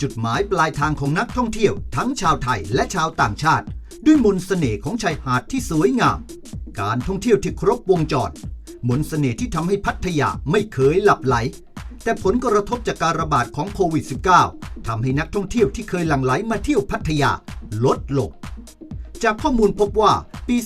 จุดหมายปลายทางของนักท่องเที่ยว ทั้งชาวไทยและชาวต่างชาติ ด้วยมนต์เสน่ห์ของชายหาดที่สวยงาม การท่องเที่ยวที่ครบวงจร มนต์เสน่ห์ที่ทำให้พัทยาไม่เคยหลับไหล แต่ผลกระทบจากการระบาดของโควิด -19 ทำให้นักท่องเที่ยวที่เคยหลั่งไหลมาเที่ยวพัทยาลดลงจากข้อมูลพบว่าปี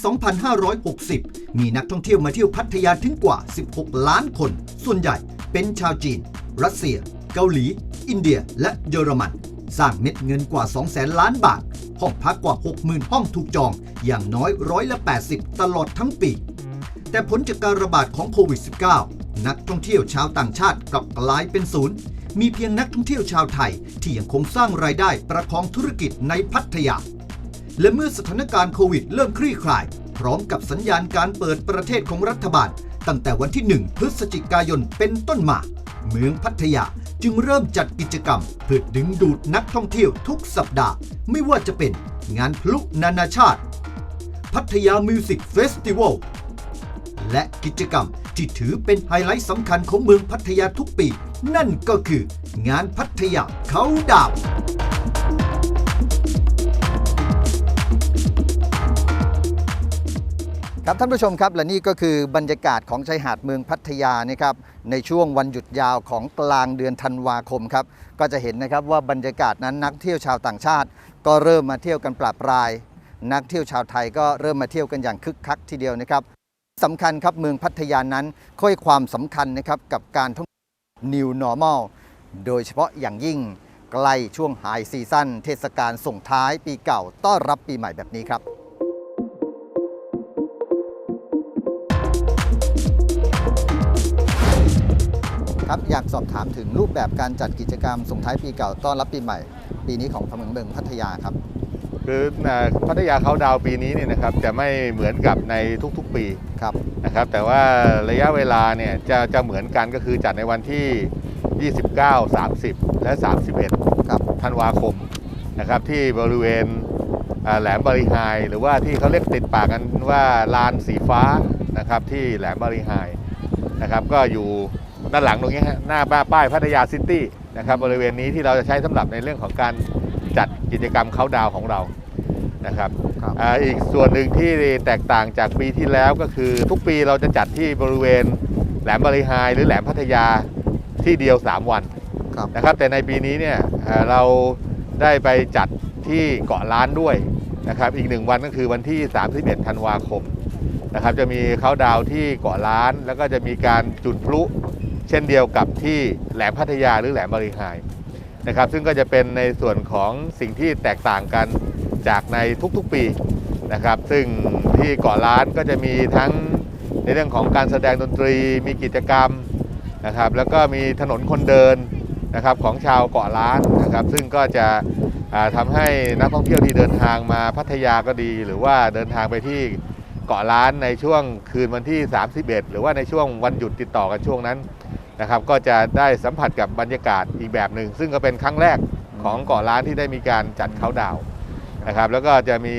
2560 มีนักท่องเที่ยวมาเที่ยวพัทยาถึงกว่า 16 ล้านคน ส่วนใหญ่เป็นชาวจีน รัสเซีย เกาหลี อินเดียและเยอรมัน สร้างเม็ดเงินกว่า 200,000 ล้านบาท ห้องพักกว่า 60,000 ห้องถูกจอง อย่างน้อยร้อยละ 80 ตลอดทั้งปี แต่ผลจากการระบาดของโควิด -19 นักท่องเที่ยวชาวต่างชาติกลับกลายเป็นศูนย์ มีเพียงนักท่องเที่ยวชาวไทย ที่ยังคงสร้างรายได้ประคองธุรกิจในพัทยา และเมื่อสถานการณ์โควิดเริ่มคลี่คลาย พร้อมกับสัญญาณการเปิดประเทศของรัฐบาล ตั้งแต่วันที่ 1 พฤศจิกายนเป็นต้นมา เมืองพัทยาจึงเริ่มจัดกิจกรรม เพื่อดึงดูดนักท่องเที่ยวทุกสัปดาห์ ไม่ว่าจะเป็นงานพลุนานาชาติ พัทยามิวสิกเฟสติวัลและกิจกรรมที่ถือเป็นไฮไลท์สำคัญของเมืองพัทยาทุกปี นั่นก็คืองานพัทยาเขาดาว ครับท่านผู้ชมครับและนี่ก็คือบรรยากาศของชายหาดเมืองพัทยานะครับในช่วงวันหยุดยาวของกลางเดือนธันวาคมครับก็จะเห็นนะครับว่าบรรยากาศนั้นนักเที่ยวชาวต่างชาติ ก็เริ่มมาเที่ยวกันปราบปราย นักเที่ยวชาวไทยก็เริ่มมาเที่ยวกันอย่างคึกคักทีเดียวนะครับสำคัญครับเมืองพัทยานั้นค่อยความสำคัญนะครับกับการท่อง New Normal โดยเฉพาะอย่างยิ่งใกล้ช่วงไฮซีซั่นเทศกาลส่งท้ายปีเก่าต้อนรับปีใหม่แบบนี้ครับ ครับอยากสอบถามถึงรูปแบบการจัดกิจกรรมส่งท้ายปีเก่าต้อนรับปีใหม่ ปีนี้ของเมืองเมืองพัทยาครับ คืออ่าพัทยาเขาดาวน์ปีนี้เนี่ยนะครับจะไม่เหมือนกับในทุกๆปีครับ นะครับ แต่ว่าระยะเวลาเนี่ยจะจะเหมือนกันก็คือจัดในวันที่ 29 30 และ 31 ครับ ธันวาคมนะครับที่บริเวณอ่าแหลมบริหาย หรือว่าที่เขาเรียกติดปากกันว่าลานสีฟ้านะครับที่แหลมบริหายนะครับก็อยู่ ด้านหลังตรงนี้ฮะหน้าบ้านป้ายพัทยาซิตี้นะครับบริเวณนี้ที่เราจะใช้สำหรับในเรื่องของการจัดกิจกรรมเขาดาวน์ของเรานะครับครับอ่าอีกส่วนหนึ่งที่แตกต่างจากปีที่แล้วก็คือทุกปีเราจะจัดที่บริเวณแหลมบริหายหรือแหลมพัทยาที่เดียว 3 วันครับนะครับแต่ในปีนี้เนี่ยเอ่อเราได้ไปจัดที่เกาะล้านด้วยนะครับอีกหนึ่งวันก็คือวันที่ 31 ธันวาคมนะครับจะมีเขาน์ดาวน์ที่เกาะล้าน แล้วก็จะมีการจุดพลุ เช่นเดียวกับที่แหลมพัทยาหรือแหลมบริหายนะครับ ซึ่งก็จะเป็นในส่วนของสิ่งที่แตกต่างกันจากในทุกๆปีนะครับ ซึ่งที่เกาะล้านก็จะมีทั้งในเรื่องของการแสดงดนตรีมีกิจกรรมนะครับ แล้วก็มีถนนคนเดินนะครับของชาวเกาะล้านนะครับ ซึ่งก็จะอ่าทำให้นักท่องเที่ยวที่เดินทางมาพัทยาก็ดี หรือว่าเดินทางไปที่เกาะล้านในช่วงคืนวันที่ 31 หรือว่าในช่วงวันหยุดติดต่อกันช่วงนั้น นะครับก็จะได้สัมผัสกับบรรยากาศอีกแบบหนึ่งซึ่งก็เป็นครั้งแรกของเกาะล้านที่ได้มีการจัดเขาน์ดาวน์นะครับแล้วก็จะมี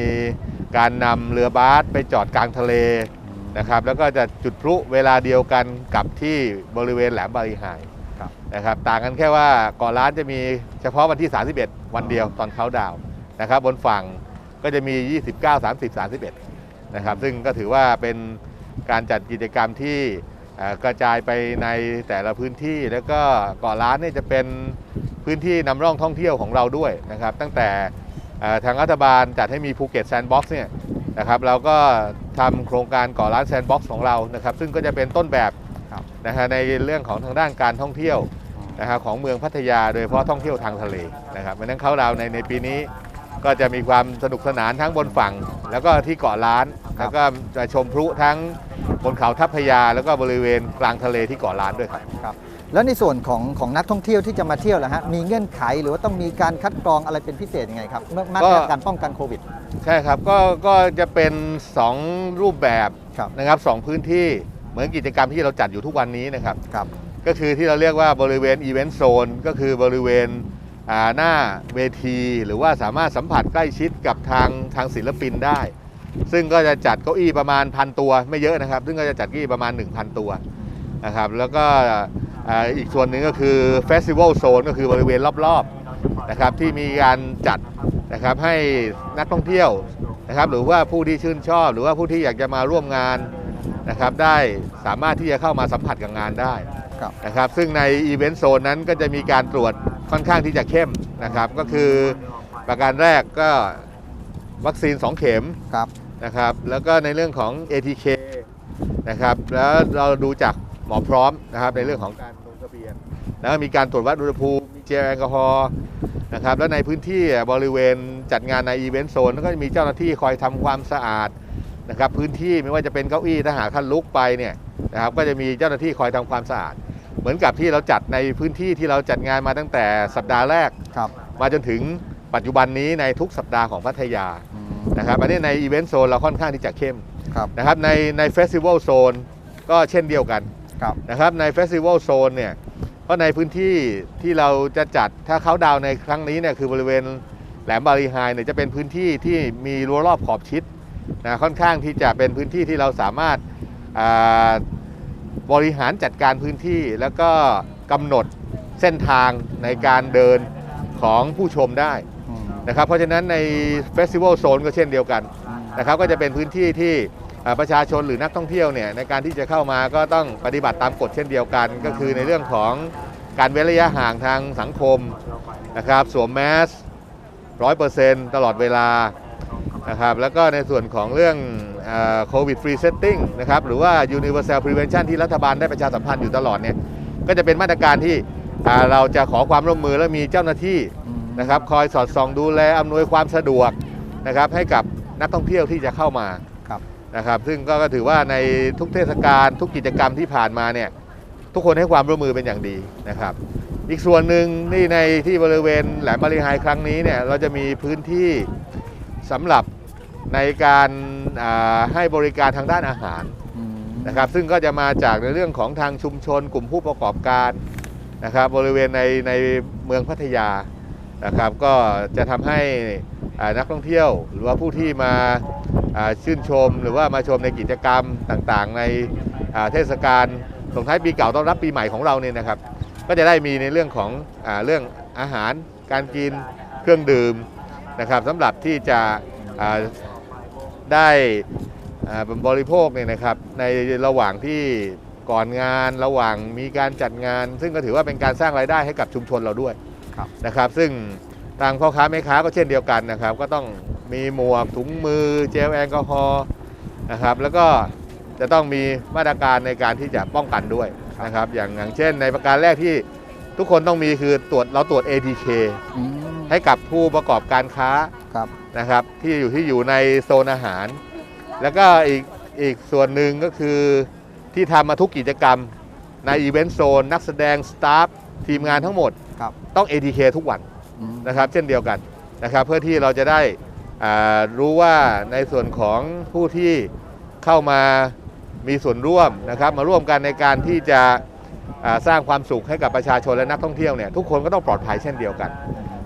การนำเรือบาสไปจอดกลางทะเลนะครับแล้วก็จะจุดพลุเวลาเดียวกันกับที่บริเวณแหลมบารีไฮครับนะครับต่างกันแค่ว่าเกาะล้านจะมีเฉพาะวันที่ 31 วันเดียวตอนเขาน์ดาวน์นะครับบนฝั่งก็จะมี 29 30 31นะครับซึ่งก็ถือว่าเป็นการจัดกิจกรรมที่อ่า กระจายไปในแต่ละพื้นที่ แล้วก็เกาะล้านนี่จะเป็นพื้นที่นำร่องท่องเที่ยวของเราด้วยนะครับ ตั้งแต่ทางรัฐบาลจัดให้มีภูเก็ตแซนด์บ็อกซ์เนี่ยนะครับเราก็ทำโครงการเกาะล้านแซนด์บ็อกซ์ของเรานะครับ ซึ่งก็จะเป็นต้นแบบนะฮะในเรื่องของทางด้านการท่องเที่ยวนะครับของเมืองพัทยา โดยเฉพาะท่องเที่ยวทางทะเลนะครับเพราะฉะนั้นเขาเราในในปีนี้ ก็จะมีความสนุกสนานทั้งบนฝั่ง แล้วก็ที่เกาะล้านครับแล้วก็จะชมพลุทั้งบนเขาทัพพยา แล้วก็บริเวณกลางทะเลที่เกาะล้านด้วยครับครับ แล้วในส่วนของของนักท่องเที่ยวที่จะมาเที่ยวล่ะฮะมีเงื่อนไขหรือว่าต้องมีการคัดกรองอะไรเป็นพิเศษยังไงครับมาตรการป้องกันโควิด ใช่ครับก็ก็จะเป็น 2 รูปแบบครับ นะครับสองพื้นที่เหมือนกิจกรรมที่เราจัดอยู่ทุกวันนี้นะครับ ครับ ก็คือที่เราเรียกว่าบริเวณอีเวนต์โซนก็คือบริเวณอ่า หน้าเวที หรือว่าสามารถสัมผัสใกล้ชิดกับทางทางศิลปินได้ ซึ่งก็จะจัดเก้าอี้ประมาณพันตัวไม่เยอะนะครับ ซึ่งก็จะจัดเก้าอี้ประมาณ 1,000 ตัวนะครับแล้วก็อีกส่วนหนึ่งก็คือเฟสติวัลโซนก็คือบริเวณรอบๆนะครับที่มีการจัดนะครับให้นักท่องเที่ยวนะครับหรือว่าผู้ที่ชื่นชอบ หรือว่าผู้ที่อยากจะมาร่วมงานนะครับได้สามารถที่จะเข้ามาสัมผัสกับงานได้ ครับนะครับ ซึ่งในอีเวนต์โซนนั้นก็จะมีการตรวจค่อนข้างที่จะเข้มนะครับ ก็คือประการแรกก็วัคซีน 2 เข็มครับนะครับ แล้วก็ในเรื่องของ ATK นะครับ แล้วเราดูจากหมอพร้อมนะครับในเรื่องของการลงทะเบียน แล้วก็มีการตรวจวัดอุณหภูมิมีเจลแอลกอฮอล์นะครับ แล้วในพื้นที่บริเวณจัดงานในอีเวนต์โซนก็จะมีเจ้าหน้าที่คอยทำความสะอาดนะครับพื้นที่ไม่ว่าจะเป็นเก้าอี้ถ้าหากท่านลุกไปเนี่ยนะครับก็จะมีเจ้าหน้าที่คอยทำความสะอาด เหมือนกับที่เราจัดในพื้นที่ที่เราจัดงานมาตั้งแต่สัปดาห์แรก ครับ มาจนถึงปัจจุบันนี้ในทุกสัปดาห์ของพัทยาอืมนะครับอันนี้ในอีเวนต์โซนเราค่อนข้างที่จะเข้มครับ นะครับในในเฟสติวัลโซนก็เช่นเดียวกันครับ นะครับในเฟสติวัลโซนเนี่ยเพราะในพื้นที่ที่เราจะจัดถ้าเขาดาวน์ในครั้งนี้เนี่ยคือบริเวณแหลมบารีไฮเนี่ยจะเป็นพื้นที่ที่มีรั้วรอบขอบชิดนะค่อนข้างที่จะเป็นพื้นที่ที่เราสามารถอ่า บริหารจัดการพื้นที่แล้วก็กำหนดเส้นทางในการเดินของผู้ชมได้อืมนะครับเพราะฉะนั้นในเฟสติวัลโซนก็เช่นเดียวกันนะครับก็จะเป็นพื้นที่ที่เอ่อประชาชนหรือนักท่องเที่ยวเนี่ยในการที่จะเข้ามาก็ต้องปฏิบัติตามกฎเช่นเดียวกัน ก็คือในเรื่องของการเว้นระยะห่างทางสังคมนะครับสวมแมสร้อยเปอร์เซ็นต์ตลอดเวลานะครับแล้วก็ในส่วนของเรื่อง โควิดฟรีเซตติ้งนะครับหรือว่า universal prevention ที่รัฐบาลได้ประชาสัมพันธ์อยู่ตลอดเนี่ยก็จะเป็นมาตรการที่อ่าเราจะขอความร่วมมือและมีเจ้าหน้าที่อืมนะครับคอยสอดส่องดูแลอำนวยความสะดวกนะครับให้กับนักท่องเที่ยวที่จะเข้ามาครับนะครับซึ่งก็ก็ถือว่าในทุกเทศกาลทุกกิจกรรมที่ผ่านมาเนี่ยทุกคนให้ความร่วมมือเป็นอย่างดีนะครับ อีกส่วนหนึ่งนี่ในที่บริเวณแหลมบารีไฮครั้งนี้เนี่ยเราจะมีพื้นที่สำหรับในการอ่า ให้บริการทางด้านอาหารอืมนะครับซึ่งก็จะมาจากในเรื่องของทางชุมชน กลุ่มผู้ประกอบการนะครับบริเวณในในเมืองพัทยานะครับก็จะทำให้อ่านักท่องเที่ยว หรือว่าผู้ที่มาอ่าชื่นชม หรือว่ามาชมในกิจกรรมต่างๆ ในอ่าเทศกาลส่งท้ายปีเก่าต้อนรับปีใหม่ของเราเนี่ยนะครับ ก็จะได้มีในเรื่องของอาเรื่องอาหารการกินเครื่องดื่มนะครับสำหรับที่จะอ่า ได้อ่าบริโภคเนี่ยนะครับในระหว่างที่ก่อนงานระหว่างมีการจัดงาน ซึ่งก็ถือว่าเป็นการสร้างรายได้ให้กับชุมชนเราด้วยครับนะครับ ซึ่งทางพ่อค้าแม่ค้าก็เช่นเดียวกันนะครับ ก็ต้องมีหมวกถุงมือเจลแอลกอฮอล์นะครับ แล้วก็จะต้องมีมาตรการในการที่จะป้องกันด้วยนะครับ อย่างอย่างเช่น ในประการแรกที่ทุกคนต้องมีคือตรวจเราตรวจ ATK อืมให้กับผู้ประกอบการค้า ครับนะครับที่อยู่ที่อยู่ในโซนอาหาร แล้วก็อีกอีกส่วนหนึ่งก็คือที่ทำมาทุกกิจกรรมในอีเวนต์โซนนักแสดงสตาฟทีมงานทั้งหมด ครับต้อง ATK ทุกวันอืมนะครับเช่นเดียวกันนะครับเพื่อที่เราจะได้อ่ารู้ว่าในส่วนของผู้ที่เข้ามามีส่วนร่วมนะครับมาร่วมกันในการที่จะอ่าสร้างความสุขให้กับประชาชนและนักท่องเที่ยวเนี่ยทุกคนก็ต้องปลอดภัยเช่นเดียวกัน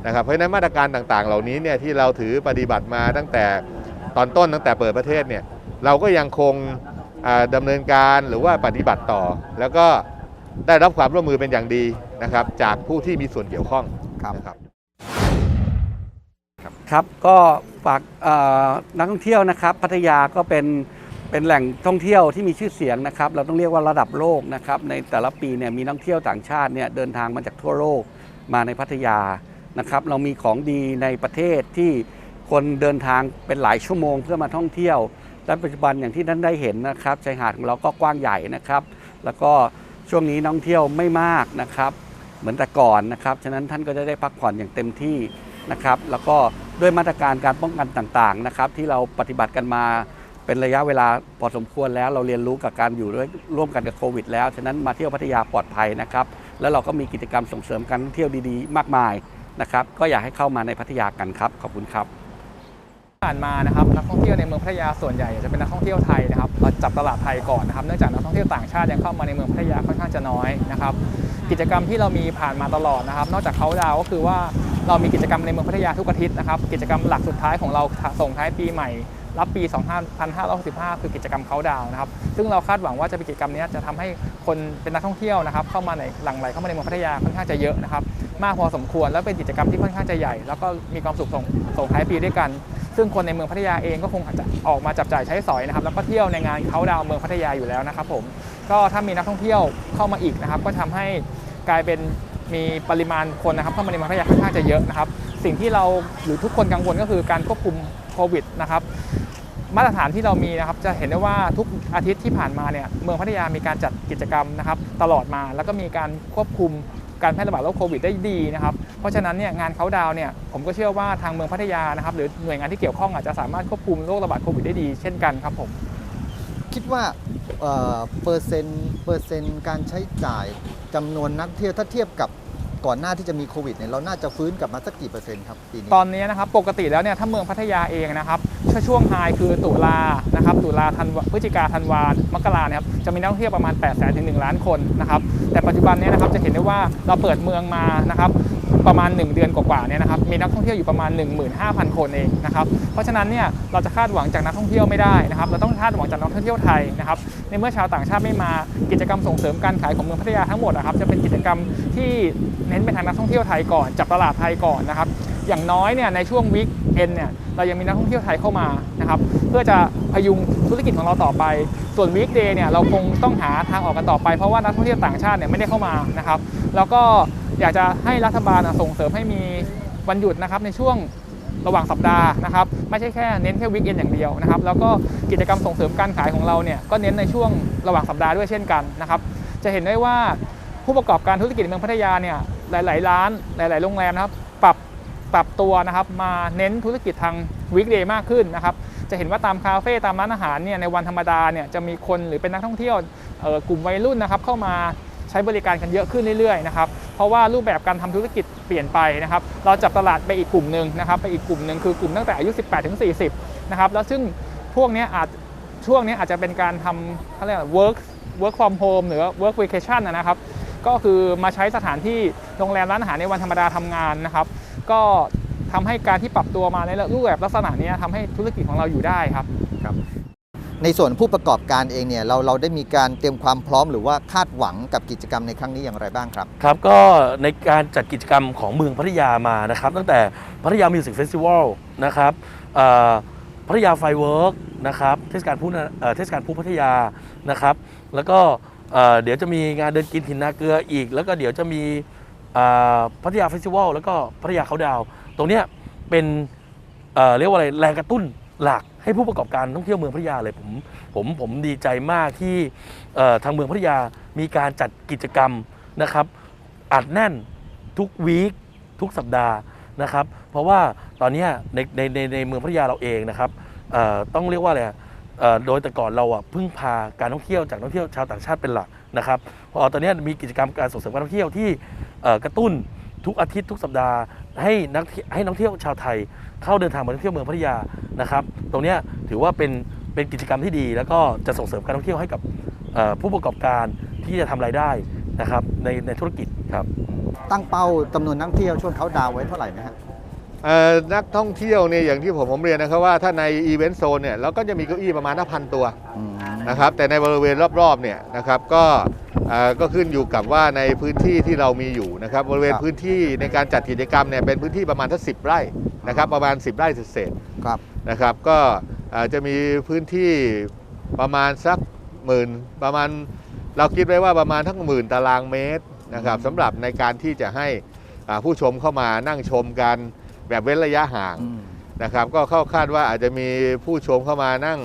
นะครับเพราะฉะนั้นมาตรการต่างๆ เหล่านี้เนี่ยที่เราถือปฏิบัติมาตั้งแต่ตอนต้นตั้งแต่เปิดประเทศเนี่ยเราก็ยังคงอ่าดำเนินการหรือว่าปฏิบัติต่อ แล้วก็ได้รับความร่วมมือเป็นอย่างดีนะครับจากผู้ที่มีส่วนเกี่ยวข้องครับนะครับครับก็ฝากเอ่อนักท่องเที่ยวนะครับ พัทยาก็เป็นเป็นแหล่งท่องเที่ยวที่มีชื่อเสียงนะครับ เราต้องเรียกว่าระดับโลกนะครับในแต่ละปีเนี่ยมีนักท่องเที่ยวต่างชาติเนี่ยเดินทางมาจากทั่วโลกมาในพัทยา นะครับเรามีของดีในประเทศที่คนเดินทางเป็นหลายชั่วโมงเพื่อมาท่องเที่ยว และปัจจุบันอย่างที่ท่านได้เห็นนะครับชายหาดของเราก็กว้างใหญ่นะครับ แล้วก็ช่วงนี้นักท่องเที่ยวไม่มากนะครับ เหมือนแต่ก่อนนะครับฉะนั้นท่านก็จะได้พักผ่อนอย่างเต็มที่นะครับแล้วก็ด้วยมาตรการการป้องกันต่างๆนะครับที่เราปฏิบัติกันมาเป็นระยะเวลาพอสมควรแล้วเราเรียนรู้กับการอยู่ด้วยร่วมกันกับโควิดแล้ว ฉะนั้นมาเที่ยวพัทยาปลอดภัยนะครับ แล้วเราก็มีกิจกรรมส่งเสริมการท่องเที่ยวดีๆ มากมาย นะครับก็อยากให้เข้ามาในพัทยากันครับ ขอบคุณครับผ่านมานะครับนักท่องเที่ยวในเมืองพัทยาส่วนใหญ่จะเป็นนักท่องเที่ยวไทยนะครับเราจับตลาดไทยก่อนนะครับเนื่องจากนักท่องเที่ยวต่างชาติยังเข้ามาในเมืองพัทยาค่อนข้างจะน้อยนะครับกิจกรรมที่เรามีผ่านมาตลอดนะครับ นอกจากเขาดาวก็คือว่าเรามีกิจกรรมในเมืองพัทยาทุกอาทิตย์นะครับกิจกรรมหลักสุดท้ายของเราส่งท้ายปีใหม่ รับปี 2565 คือกิจกรรมเขาดาวนะครับ ซึ่งเราคาดหวังว่าจะเป็นกิจกรรมนี้จะทำให้คนเป็นนักท่องเที่ยวนะครับ เข้ามาในหลั่งไหลเข้ามาในเมืองพัทยาค่อนข้างจะเยอะนะครับ มากพอสมควรแล้วเป็นกิจกรรมที่ค่อนข้างจะใหญ่ แล้วก็มีความสุขส่งส่งท้ายปีด้วยกัน ซึ่งคนในเมืองพัทยาเองก็คงอาจจะออกมาจับจ่ายใช้สอยนะครับ แล้วก็เที่ยวในงานเขาดาวเมืองพัทยาอยู่แล้วนะครับผมก็ถ้ามีนักท่องเที่ยวเข้ามาอีกนะครับ ก็ทำให้กลายเป็นมีปริมาณคนนะครับเข้ามาในเมืองพัทยาค่อนข้างจะเยอะนะครับ สิ่งที่เราหรือทุกคนกังวลก็คือการควบคุม โควิดนะครับมาตรฐานที่เรามีนะครับจะเห็นได้ว่าทุกอาทิตย์ที่ผ่านมาเนี่ยเมืองพัทยามีการจัดกิจกรรมนะครับตลอดมาแล้วก็มีการควบคุมการแพร่ระบาดโรคโควิดได้ดีนะครับเพราะฉะนั้นเนี่ยงานเขาดาวเนี่ยผมก็เชื่อว่าทางเมืองพัทยานะครับหรือหน่วยงานที่เกี่ยวข้องอาจจะสามารถควบคุมโรคระบาดโควิดได้ดีเช่นกันครับผมคิดว่าเอ่อเปอร์เซ็นต์เปอร์เซ็นต์การใช้จ่ายจำนวนนักเที่ยวถ้าเทียบกับ ก่อนหน้าที่จะมีโควิดเนี่ยเราน่าจะฟื้นกลับมาสักกี่เปอร์เซ็นต์ครับปีนี้ ตอนนี้นะครับปกติแล้วเนี่ยถ้าเมืองพัทยาเองนะครับช่วงช่วงไฮคือตุลานะครับตุลาธันวาพฤศจิกาธันวามกราเนี่ยครับจะมีนักท่องเที่ยวประมาณ8 0 0 0 0ถึง1ล้านคนนะครับแต่ปัจจุบันเนี่ยนะครับจะเห็นได้ว่าเราเปิดเมืองมานะครับ ประมาณ 1 เดือนกว่าๆเนี่ยนะครับมีนักท่องเที่ยวอยู่ประมาณ 15,000 คนเองนะครับเพราะฉะนั้นเนี่ยเราจะคาดหวังจากนักท่องเที่ยวไม่ได้นะครับเราต้องคาดหวังจากนักท่องเที่ยวไทยนะครับในเมื่อชาวต่างชาติไม่มากิจกรรมส่งเสริมการขายของเมืองพัทยาทั้งหมดนะครับจะเป็นกิจกรรมที่เน้นไปทางนักท่องเที่ยวไทยก่อนจับตลาดไทยก่อนนะครับอย่างน้อยเนี่ยในช่วงวีคเอนเนี่ยเรายังมีนักท่องเที่ยวไทยเข้ามานะครับเพื่อจะพยุงธุรกิจของเราต่อไป ส่วนวีคเดย์เนี่ยเราคงต้องหาทางออกกันต่อไปเพราะว่านักท่องเที่ยวต่างชาติเนี่ยไม่ได้เข้ามานะครับแล้วก็ อยากจะให้รัฐบาลส่งเสริมให้มีวันหยุดนะครับในช่วงระหว่างสัปดาห์นะครับไม่ใช่แค่เน้นแค่วีคเอนอย่างเดียวนะครับแล้วก็กิจกรรมส่งเสริมการขายของเราเนี่ยก็เน้นในช่วงระหว่างสัปดาห์ด้วยเช่นกันนะครับจะเห็นได้ว่าผู้ประกอบการธุรกิจเมืองพัทยาเนี่ยหลาย ๆ ร้านหลาย ๆ โรงแรมนะครับปรับปรับตัวนะครับมาเน้นธุรกิจทางวีคเดย์มากขึ้นนะครับจะเห็นว่าตามคาเฟ่ตามร้านอาหารเนี่ยในวันธรรมดาเนี่ยจะมีคนหรือเป็นนักท่องเที่ยวกลุ่มวัยรุ่นนะครับเข้ามาใช้บริการกันเยอะขึ้นเรื่อย ๆ นะครับ เพราะว่ารูปแบบการทำธุรกิจเปลี่ยนไปนะครับ เราจับตลาดไปอีกกลุ่มหนึ่งนะครับ ไปอีกกลุ่มหนึ่งคือกลุ่มตั้งแต่อายุ 18 ถึง 40 นะครับ แล้วซึ่งพวกนี้อาจช่วงนี้อาจจะเป็นการทำเขาเรียกว่า work work from home หรือว่า work vacation นะครับ ก็คือมาใช้สถานที่โรงแรมร้านอาหารในวันธรรมดาทำงานนะครับ ก็ทำให้การที่ปรับตัวมาในรูปแบบลักษณะนี้ทำให้ธุรกิจของเราอยู่ได้ครับ ในส่วนผู้ประกอบการเองเนี่ยเราเราได้มีการเตรียมความพร้อมหรือว่าคาดหวังกับกิจกรรมในครั้งนี้อย่างไรบ้างครับ ครับก็ในการจัดกิจกรรมของเมืองพัทยามานะครับ ตั้งแต่พัทยามิวสิกเฟสติวัลนะครับพัทยาไฟเวิร์กนะครับเทศกาลพูเอ่อเทศกาลพูพัทยานะครับ แล้วก็เดี๋ยวจะมีงานเดินกินหินนาเกลืออีก แล้วก็เดี๋ยวจะมีพัทยาเฟสติวัลแล้วก็พัทยาเขาดาว ตรงเนี้ยเป็นเรียกว่าอะไรแรงกระตุ้นหลัก ให้ผู้ประกอบการท่องเที่ยวเมืองพัทยาเลยผมผมผมดีใจมากที่ทางเมืองพัทยามีการจัดกิจกรรมนะครับอัดแน่นทุกวีคทุกสัปดาห์นะครับ เพราะว่าตอนนี้ในในในในเมืองพัทยาเราเองนะครับต้องเรียกว่าอะไรโดยแต่ก่อนเราอะพึ่งพาการท่องเที่ยวจากท่องเที่ยวชาวต่างชาติเป็นหลักนะครับพอตอนนี้มีกิจกรรมการส่งเสริมการท่องเที่ยวที่กระตุ้นทุกอาทิตย์ทุกสัปดาห์ให้นักให้นักท่องเที่ยวชาวไทย เข้าเดินทางมาท่องเที่ยวเมืองพัทยานะครับ ตรงเนี้ยถือว่าเป็นเป็นกิจกรรมที่ดี แล้วก็จะส่งเสริมการท่องเที่ยวให้กับเอ่อผู้ประกอบการที่จะทำรายได้นะครับในในธุรกิจครับตั้งเป้าจำนวนนักเที่ยวช่วงเขาดาวน์ไว้เท่าไหร่นะฮะเอ่อนักท่องเที่ยวเนี่ยอย่างที่ผมผมเรียนนะครับว่าถ้าในอีเวนต์โซนเนี่ยเราก็จะมีเก้าอี้ประมาณห้าพันตัวอืมนะครับแต่ในบริเวณรอบๆเนี่ยนะครับก็เอ่อก็ขึ้นอยู่กับว่าในพื้นที่ที่เรามีอยู่นะครับบริเวณพื้นที่ในการจัดกิจกรรมเนี่ยเป็นพื้นที่ประมาณทั้งสิบไร่ นะครับประมาณ 10 ไร่เศษครับๆนะครับ ก็เอ่อจะมีพื้นที่ประมาณสักหมื่นประมาณเราคิดไว้ว่าประมาณทั้งหมื่นตารางเมตรนะครับสำหรับในการที่จะให้อ่าผู้ชมเข้ามานั่งชมกันแบบเว้นระยะห่างอืมนะครับก็เข้าคาดว่าอาจจะมีผู้ชมเข้ามานั่ง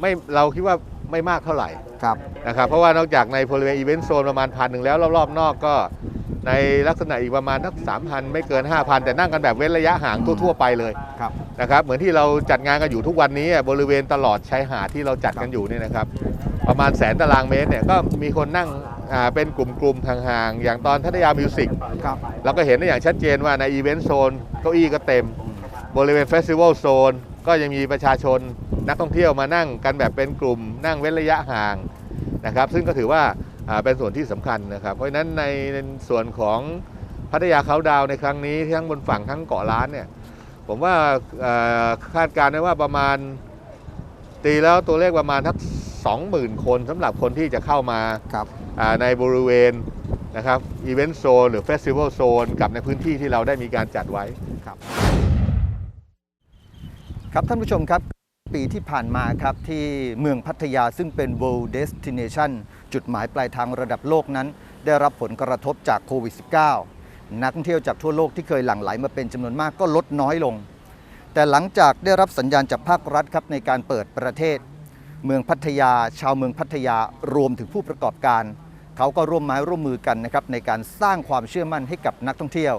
ไม่เราคิดว่าไม่มากเท่าไหร่ครับนะครับเพราะว่านอกจากในบริเวณอีเวนต์โซนประมาณพันหนึ่งแล้วรอบๆนอกก็ ในลักษณะอีกประมาณสักสามพันไม่เกิน 5,000 แต่นั่งกันแบบเว้นระยะห่างทั่วๆไปเลยครับ นะครับเหมือนที่เราจัดงานกันอยู่ทุกวันนี้อะบริเวณตลอดชายหาดที่เราจัดกันอยู่เนี่ยนะครับ ประมาณแสนตารางเมตรเนี่ยก็มีคนนั่งอ่าเป็นกลุ่มๆห่างๆอย่างตอนทัตยามิวสิกครับ เราก็เห็นได้อย่างชัดเจนว่าในอีเวนต์โซนเก้าอี้ก็เต็ม บริเวณเฟสติวัลโซนก็ยังมีประชาชนนักท่องเที่ยวมานั่งกันแบบเป็นกลุ่ม นั่งเว้นระยะห่างนะครับ ซึ่งก็ถือว่าอ่า เป็นส่วนที่สำคัญนะครับ เพราะฉะนั้นในในส่วนของพัทยาเขาดาวน์ในครั้งนี้ทั้งบนฝั่งทั้งเกาะล้านเนี่ยผมว่าเอ่อคาดการณ์ได้ว่าประมาณตีแล้วตัวเลขประมาณทัก20,000 คนสำหรับคนที่จะเข้ามาครับอ่าในบริเวณนะครับอีเวนต์โซนหรือเฟสติวัลโซนกับในพื้นที่ที่เราได้มีการจัดไว้ครับท่านผู้ชมครับ ปีที่ผ่านมาครับที่เมืองพัทยาซึ่งเป็น World Destination จุดหมายปลายทางระดับโลกนั้น ได้รับผลกระทบจากโควิด -19 นักท่องเที่ยวจากทั่วโลกที่เคยหลั่งไหลมาเป็นจำนวนมากก็ลดน้อยลง แต่หลังจากได้รับสัญญาณจากภาครัฐครับในการเปิดประเทศ เมืองพัทยา ชาวเมืองพัทยารวมถึงผู้ประกอบการ เขาก็ร่วมไม้ร่วมมือกันนะครับในการสร้างความเชื่อมั่นให้กับนักท่องเที่ยว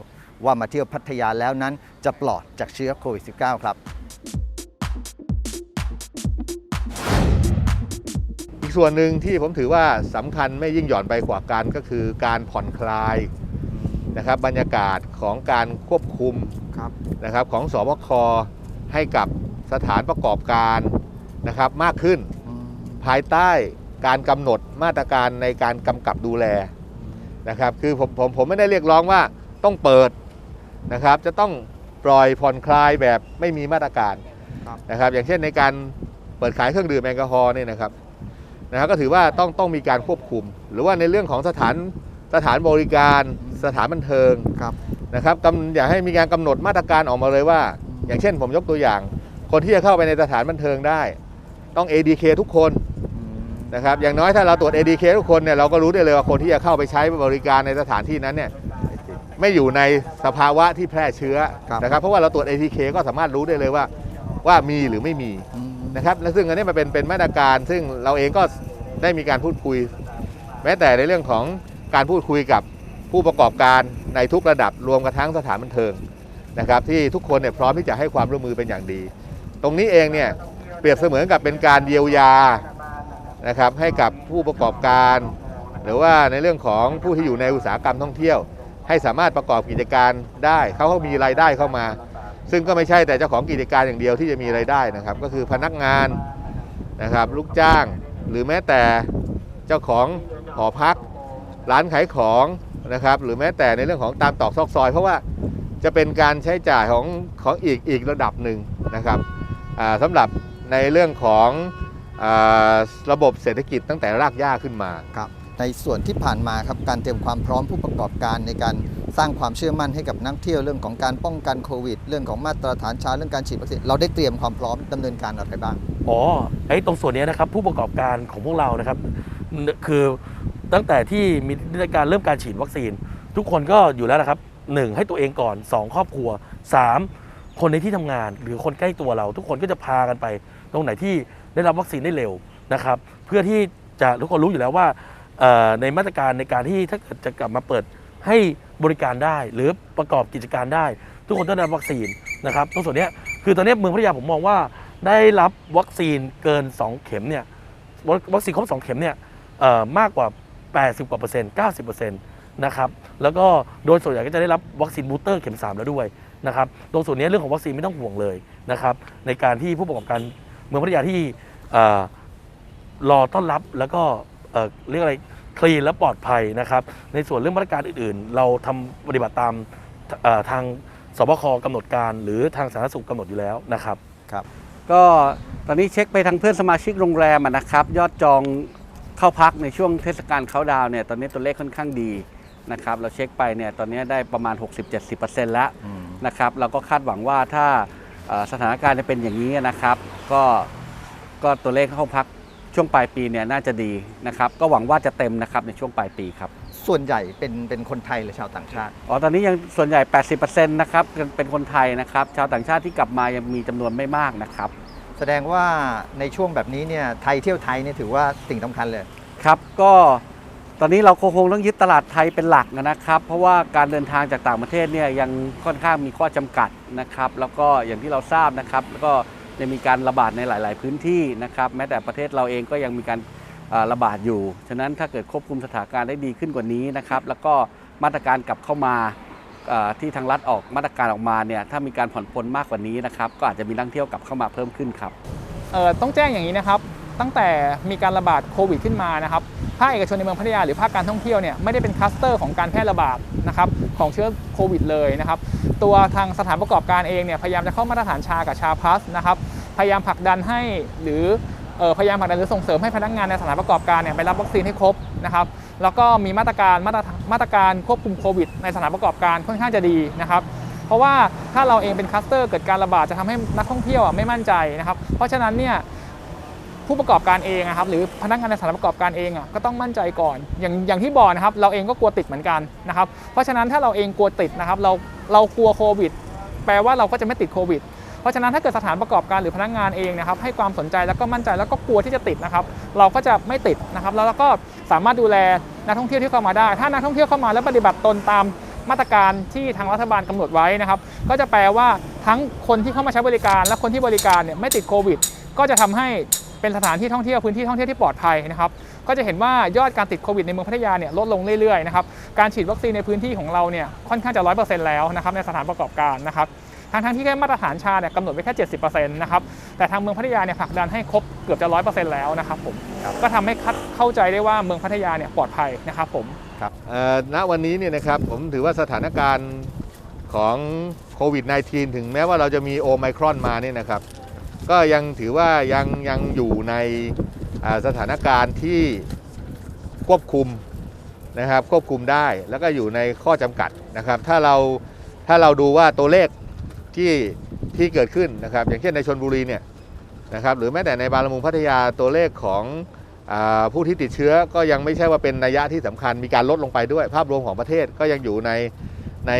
ว่ามาเที่ยวพัทยาแล้วนั้นจะปลอดจากเชื้อโควิด -19 ครับ ส่วนหนึ่งที่ผมถือว่าสำคัญไม่ยิ่งหย่อนไปกว่ากันก็คือการผ่อนคลายนะครับบรรยากาศของการควบคุมครับนะครับของสบคให้กับสถานประกอบการนะครับมากขึ้น ภายใต้การกำหนดมาตรการในการกำกับดูแลนะครับคือผมผมผมไม่ได้เรียกร้องว่าต้องเปิดนะครับจะต้องปล่อยผ่อนคลายแบบไม่มีมาตรการครับนะครับอย่างเช่นในการเปิดขายเครื่องดื่มแอลกอฮอล์เนี่ยนะครับ นะครับก็ถือว่าต้องต้องมีการควบคุม หรือว่าในเรื่องของสถานสถานบริการสถานบันเทิงครับ นะครับกำอยากให้มีการกำหนดมาตรการออกมาเลยว่า อย่างเช่นผมยกตัวอย่าง คนที่จะเข้าไปในสถานบันเทิงได้ ต้อง ADK ทุกคนนะครับอย่างน้อยถ้าเราตรวจ ADK ทุกคนเนี่ยเราก็รู้ได้เลยว่าคนที่จะเข้าไปใช้บริการในสถานที่นั้นเนี่ยไม่อยู่ในสภาวะที่แพร่เชื้อครับ นะครับเพราะว่าเราตรวจ ATK ก็สามารถรู้ได้เลยว่าว่ามีหรือไม่มี นะครับและซึ่งอันนี้มันเป็นเป็นมาตรการซึ่งเราเองก็ได้มีการพูดคุย แม้แต่ในเรื่องของการพูดคุยกับผู้ประกอบการในทุกระดับรวมกระทั่งสถานบันเทิงนะครับที่ทุกคนเนี่ยพร้อมที่จะให้ความร่วมมือเป็นอย่างดี ตรงนี้เองเนี่ยเปรียบเสมือนกับเป็นการเยียวยานะครับให้กับผู้ประกอบการ หรือว่าในเรื่องของผู้ที่อยู่ในอุตสาหกรรมท่องเที่ยว ให้สามารถประกอบกิจการได้เขาก็มีรายได้เข้ามา ซึ่งก็ไม่ใช่แต่เจ้าของกิจการอย่างเดียวที่จะมีรายได้นะครับ ก็คือพนักงานนะครับลูกจ้างหรือแม้แต่เจ้าของหอพัก ร้านขายของนะครับหรือแม้แต่ในเรื่องของตามตอกซอกซอย เพราะว่าจะเป็นการใช้จ่ายของของอีกอีกระดับหนึ่งนะครับสำหรับในเรื่องของอระบบเศรษฐกิจตั้งแต่รากหญ้าขึ้นมาครับในส่วนที่ผ่านมาครับการเตรียมความพร้อมผู้ประกอบการในการ สร้างความเชื่อมั่นให้กับนักเที่ยวเรื่องของการป้องกันโควิด เรื่องของมาตรฐานชาเรื่องการฉีดวัคซีนเราได้เตรียมความพร้อมดำเนินการอะไรบ้างอ๋อไอ้ตรงส่วนนี้นะครับผู้ประกอบการของพวกเรานะครับ คือตั้งแต่ที่มีการเริ่มการฉีดวัคซีน ทุกคนก็อยู่แล้วนะครับหนึ่งให้ตัวเองก่อนสองครอบครัวสามคนในที่ทำงานหรือคนใกล้ตัวเรา ทุกคนก็จะพากันไป ตรงไหนที่ได้รับวัคซีนได้เร็วนะครับ เพื่อที่จะทุกคนรู้อยู่แล้วว่าในมาตรการในการที่ถ้าเกิดจะกลับมาเปิด ให้บริการได้ หรือประกอบกิจการได้ ทุกคนต้องได้วัคซีนนะครับตรงส่วนนี้คือตอนนี้เมืองพัทยาผมมองว่าได้รับวัคซีนเกิน 2 เข็มเนี่ยวัคซีนครบ2 เข็มเนี่ยมากกว่า 80กว่าเปอร์เซ็นต์90เปอร์เซ็นต์นะครับแล้วก็โดยส่วนใหญ่ก็จะได้รับวัคซีนบูสเตอร์เข็ม 3 แล้วด้วยนะครับตรงส่วนนี้เรื่องของวัคซีนไม่ต้องห่วงเลยนะครับในการที่ผู้ประกอบการเมืองพัทยาที่เอ่อรอต้อนรับแล้วก็เอ่อเรียกอะไร คลีนและปลอดภัยนะครับ ในส่วนเรื่องมาตรการอื่นๆ เราทำปฏิบัติตามทางสบคกำหนดการ หรือทางสาธารณสุขกำหนดอยู่แล้วนะครับครับ ก็ตอนนี้เช็คไปทางเพื่อนสมาชิกโรงแรมอะนะครับ ยอดจองเข้าพักในช่วงเทศกาลเขาดาวเนี่ยตอนนี้ตัวเลขค่อนข้างดีนะครับเราเช็คไปเนี่ยตอนนี้ได้ประมาณ 60-70%แล้วนะครับเราก็คาดหวังว่าถ้าสถานการณ์จะเป็นอย่างนี้นะครับ ก็ก็ตัวเลขเข้าพัก ช่วงปลายปีเนี่ยน่าจะดีนะครับก็หวังว่าจะเต็มนะครับในช่วงปลายปีครับส่วนใหญ่เป็นเป็นคนไทยหรือชาวต่างชาติอ๋อตอนนี้ยังส่วนใหญ่ 80%นะครับเป็นเป็นคนไทยนะครับ ชาวต่างชาติที่กลับมายังมีจำนวนไม่มากนะครับแสดงว่าในช่วงแบบนี้เนี่ยไทยเที่ยวไทยเนี่ยถือว่าสิ่งสำคัญเลยครับก็ตอนนี้เราคงต้องยึดตลาดไทยเป็นหลักนะครับ เพราะว่าการเดินทางจากต่างประเทศเนี่ยยังค่อนข้างมีข้อจำกัดนะครับ แล้วก็อย่างที่เราทราบนะครับ แล้วก็ ยังมีการระบาดในหลาย ๆ พื้นที่นะครับแม้แต่ประเทศเราเองก็ยังมีการระบาดอยู่ ฉะนั้นถ้าเกิดควบคุมสถานการณ์ได้ดีขึ้นกว่านี้นะครับแล้วก็มาตรการกลับเข้ามาที่ทางรัฐออกมาตรการออกมาเนี่ยถ้ามีการผ่อนปลนมากกว่านี้นะครับก็อาจจะมีนักท่องเที่ยวกลับเข้ามาเพิ่มขึ้นครับต้องแจ้งอย่างนี้นะครับ ตั้งแต่มีการระบาดโควิดขึ้นมานะครับ ภาคเอกชนในเมืองพัทยาหรือภาคการท่องเที่ยวเนี่ยไม่ได้เป็นคลัสเตอร์ของการแพร่ระบาดนะครับของเชื้อโควิดเลยนะครับตัวทางสถานประกอบการเองเนี่ยพยายามจะเข้ามาตรฐานชากับชาพลัสนะครับพยายามผลักดันให้หรือพยายามผลักดันหรือส่งเสริมให้พนักงานในสถานประกอบการเนี่ยไปรับวัคซีนให้ครบนะครับแล้วก็มีมาตรการมาตรมาตรการควบคุมโควิด ในสถานประกอบการค่อนข้างจะดีนะครับเพราะว่าถ้าเราเองเป็นคลัสเตอร์เกิดการระบาดจะทำให้นักท่องเที่ยวไม่มั่นใจนะครับเพราะฉะนั้นเนี่ย ผู้ประกอบการเองนะครับหรือพนักงานในสถานประกอบการเองอะก็ต้องมั่นใจก่อน อย่างอย่างที่บอกนะครับเราเองก็กลัวติดเหมือนกันนะครับเพราะฉะนั้นถ้าเราเองกลัวติดนะครับเราเรากลัวโควิด แปลว่าเราก็จะไม่ติดโควิดเพราะฉะนั้นถ้าเกิดสถานประกอบการหรือพนักงานเองนะครับให้ความสนใจแล้วก็มั่นใจแล้วก็กลัวที่จะติดนะครับเราก็จะไม่ติดนะครับแล้วเราก็สามารถดูแลนักท่องเที่ยวที่เข้ามาได้ ถ้านักท่องเที่ยวเข้ามาแล้วปฏิบัติตนตามมาตรการที่ทางรัฐบาลกำหนดไว้นะครับก็จะแปลว่าทั้งคนที่เข้ามาใช้บริการ และคนที่บริการเนี่ยไม่ติดโควิด ก็จะทำให้ เป็นสถานที่ท่องเที่ยวพื้นที่ท่องเที่ยวที่ปลอดภัยนะครับก็จะเห็นว่ายอดการติดโควิดในเมืองพัทยาเนี่ยลดลงเรื่อยๆนะครับการฉีดวัคซีนในพื้นที่ของเราเนี่ยค่อนข้างจะร้อยเปอร์เซ็นต์แล้วนะครับในสถานประกอบการนะครับทั้งทั้งๆที่แค่มาตรฐานชาเนี่ยกำหนดไว้แค่ 70%นะครับ แต่ทางเมืองพัทยาเนี่ยผลักดันให้ครบเกือบจะ 100%แล้วนะครับผม ก็ทำให้คัดเข้าใจได้ว่าเมืองพัทยาเนี่ยปลอดภัยนะครับผม ครับเอ่อณวันนี้เนี่ยนะครับผมถือว่าสถานการณ์ของโควิด -19 ถึงแม้ว่าเราจะมีโอไมครอนมาเนี่ยนะครับ ก็ยังถือว่ายังยังอยู่ในสถานการณ์ที่ควบคุมนะครับควบคุมได้แล้วก็อยู่ในข้อจำกัดนะครับถ้าเราถ้าเราดูว่าตัวเลขที่ที่เกิดขึ้นนะครับอย่างเช่นในชนบุรีเนี่ยนะครับหรือแม้แต่ในบางละมุงพัทยาตัวเลขของอผู้ที่ติดเชื้อก็ยังไม่ใช่ว่าเป็นนัยยะที่สำคัญมีการลดลงไปด้วย ภาพรวมของประเทศก็ยังอยู่ในใน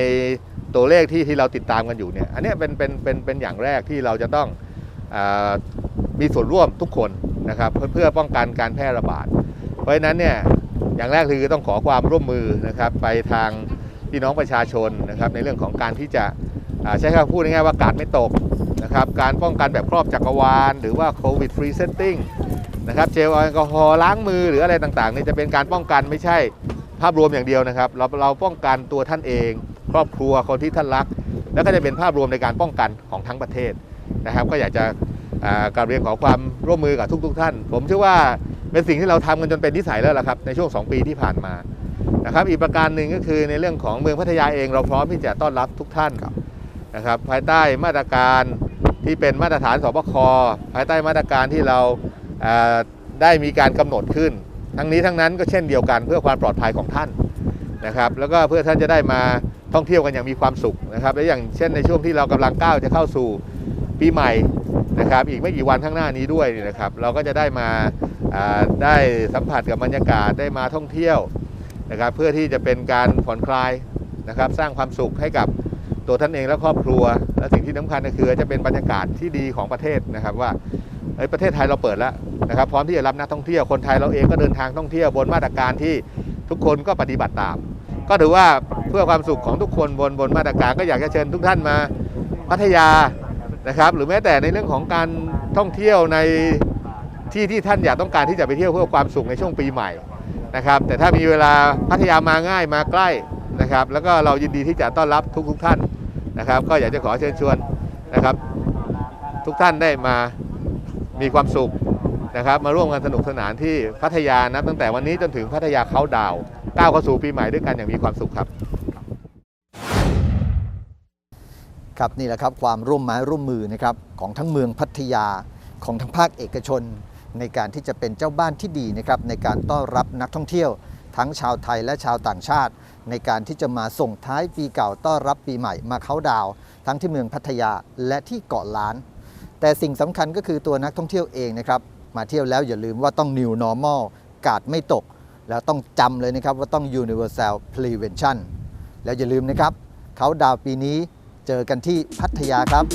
ตัวเลขที่ที่เราติดตามกันอยู่เนี่ยอันนี้เป็นเป็นเป็นเป็นอย่างแรกที่เราจะต้อง มีส่วนร่วมทุกคนนะครับเพื่อป้องกันการแพร่ระบาด เพราะฉะนั้นเนี่ยอย่างแรกคือต้องขอความร่วมมือนะครับไปทางพี่น้องประชาชนนะครับในเรื่องของการที่จะใช้คำพูดง่ายๆว่ากาดไม่ตกนะครับการป้องกันแบบครอบจักรวาล หรือว่าโควิดฟรีเซตติ้งนะครับเจลแอลกอฮอล์ล้างมือหรืออะไรต่างๆนี่จะเป็นการป้องกันไม่ใช่ภาพรวมอย่างเดียวนะครับเราเราป้องกันตัวท่านเอง ครอบครัวคนที่ท่านรัก แล้วก็จะเป็นภาพรวมในการป้องกันของทั้งประเทศ นะครับ ก็อยากจะอ่ากราบเรียนขอความร่วมมือกับทุก ๆ ท่าน ผมเชื่อว่าเป็นสิ่งที่เราทำกันจนเป็นนิสัยแล้วล่ะครับในช่วง 2 ปีที่ผ่านมานะครับ อีกประการหนึ่งก็คือในเรื่องของเมืองพัทยาเองเราพร้อมที่จะต้อนรับทุกท่านนะครับ ภายใต้มาตรการที่เป็นมาตรฐานสบคภายใต้มาตรการที่เราอ่าได้มีการกำหนดขึ้น ทั้งนี้ทั้งนั้นก็เช่นเดียวกันเพื่อความปลอดภัยของท่านนะครับ แล้วก็เพื่อท่านจะได้มาท่องเที่ยวกันอย่างมีความสุขนะครับ และอย่างเช่นในช่วงที่เรากำลังก้าวจะเข้าสู่ ปีใหม่นะครับอีกไม่กี่วันข้างหน้านี้ด้วยนะครับเราก็จะได้มาได้สัมผัสกับบรรยากาศได้มาท่องเที่ยวนะครับเพื่อที่จะเป็นการผ่อนคลายนะครับสร้างความสุขให้กับตัวท่านเองและครอบครัว และสิ่งที่สำคัญก็คือจะเป็นบรรยากาศที่ดีของประเทศนะครับว่าเอ้ประเทศไทยเราเปิดแล้วนะครับพร้อมที่จะรับนักท่องเที่ยวคนไทยเราเองก็เดินทางท่องเที่ยวบนมาตรการที่ทุกคนก็ปฏิบัติตาม ก็ถือว่าเพื่อความสุขของทุกคนบนบนมาตรการก็อยากจะเชิญทุกท่านมาพัทยา นะครับ หรือแม้แต่ในเรื่องของการท่องเที่ยวในที่ที่ท่านอยากต้องการที่จะไปเที่ยวเพื่อความสุขในช่วงปีใหม่นะครับ แต่ถ้ามีเวลาพัทยามาง่ายมาใกล้นะครับ แล้วก็เรายินดีที่จะต้อนรับทุกทุกท่านนะครับ ก็อยากจะขอเชิญชวนนะครับ ทุกท่านได้มามีความสุขนะครับ มาร่วมกันสนุกสนานที่พัทยานะตั้งแต่วันนี้จนถึงพัทยาเขาดาวก้าวเข้าสู่ปีใหม่ด้วยกันอย่างมีความสุขครับ ครับนี่แหละครับความร่วมไม้ร่วมมือนะครับของทั้งเมืองพัทยาของทั้งภาคเอกชน ในการที่จะเป็นเจ้าบ้านที่ดีนะครับในการต้อนรับนักท่องเที่ยว ทั้งชาวไทยและชาวต่างชาติ ในการที่จะมาส่งท้ายปีเก่าต้อนรับปีใหม่มาเขาดาวทั้งที่เมืองพัทยาและที่เกาะล้าน แต่สิ่งสำคัญก็คือตัวนักท่องเที่ยวเองนะครับมาเที่ยวแล้วอย่าลืมว่าต้อง new normal กาดไม่ตก แล้วต้องจำเลยนะครับว่าต้อง universal prevention แล้วอย่าลืมนะครับเขาดาวปีนี้ เจอกันที่พัทยาครับ